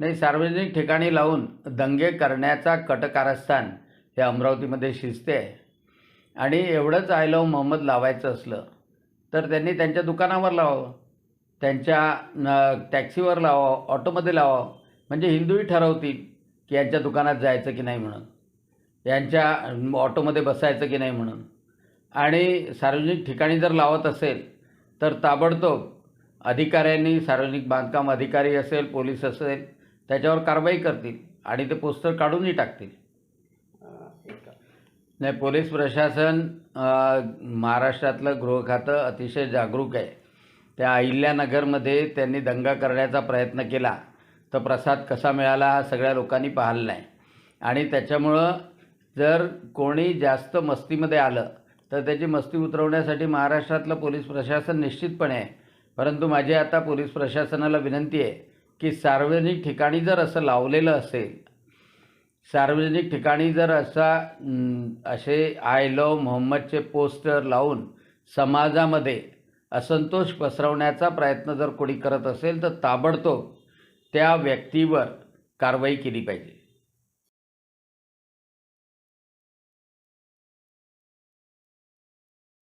नाही सार्वजनिक ठिकाणी लावून दंगे करण्याचा कट कारस्थान हे अमरावतीमध्ये शिजते. आहे आणि एवढंच आय लव मोहम्मद लावायचं असलं तर त्यांनी त्यांच्या दुकानावर लावावं त्यांच्या न टॅक्सीवर लावावं ऑटोमध्ये लावावं. म्हणजे हिंदूही ठरवतील की यांच्या दुकानात जायचं की नाही म्हणून यांच्या ऑटोमध्ये बसायचं की नाही म्हणून. आणि सार्वजनिक ठिकाणी जर लावत असेल तर ताबडतोब अधिकाऱ्यांनी सार्वजनिक बांधकाम अधिकारी असेल पोलीस असेल त्याच्यावर कारवाई करतील आणि ते पोस्टर काढूनही टाकतील. नाही पोलीस प्रशासन महाराष्ट्रातलं गृह खातं अतिशय जागरूक आहे. त्या अहिल्यानगरमध्ये त्यांनी दंगा करण्याचा प्रयत्न केला तर प्रसाद कसा मिळाला हा सगळ्या लोकांनी पाहिला नाही. आणि त्याच्यामुळं जर कोणी जास्त मस्तीमध्ये आलं तर त्याची मस्ती उतरवण्यासाठी महाराष्ट्रातलं पोलीस प्रशासन निश्चितपणे आहे. परंतु माझी आता पोलीस प्रशासनाला विनंती आहे की सार्वजनिक ठिकाणी जर असं लावलेलं असेल सार्वजनिक ठिकाणी जर असा असे आय लव मोहम्मदचे पोस्टर लावून समाजामध्ये असंतोष पसरवण्याचा प्रयत्न जर कोणी करत असेल तर ताबडतोब त्या व्यक्तीवर कारवाई केली पाहिजे.